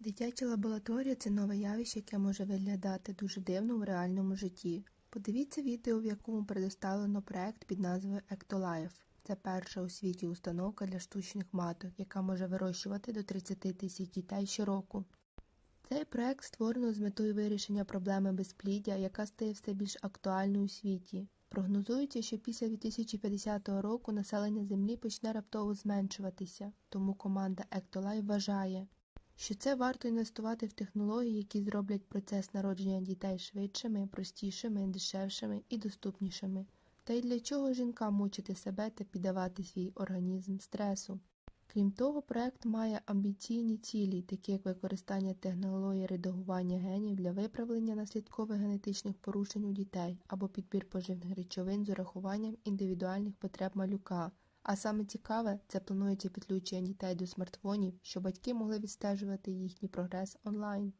Дитяча лабораторія це нове явище, яке може виглядати дуже дивно у реальному житті. Подивіться відео, в якому предоставлено проект під назвою Ectolife. Це перша у світі установка для штучних маток, яка може вирощувати до 30 тисяч дітей щороку. Цей проект створено з метою вирішення проблеми безпліддя, яка стає все більш актуальною у світі. Прогнозується, що після 2050 року населення Землі почне раптово зменшуватися, тому команда Ectolife вважає, що це варто інвестувати в технології, які зроблять процес народження дітей швидшими, простішими, дешевшими і доступнішими. Та й для чого жінкам мучити себе та піддавати свій організм стресу? Крім того, проект має амбіційні цілі, такі як використання технології редагування генів для виправлення наслідкових генетичних порушень у дітей або підбір поживних речовин з урахуванням індивідуальних потреб малюка. А саме цікаве, це планується підключення дітей до смартфонів, щоб батьки могли відстежувати їхній прогрес онлайн.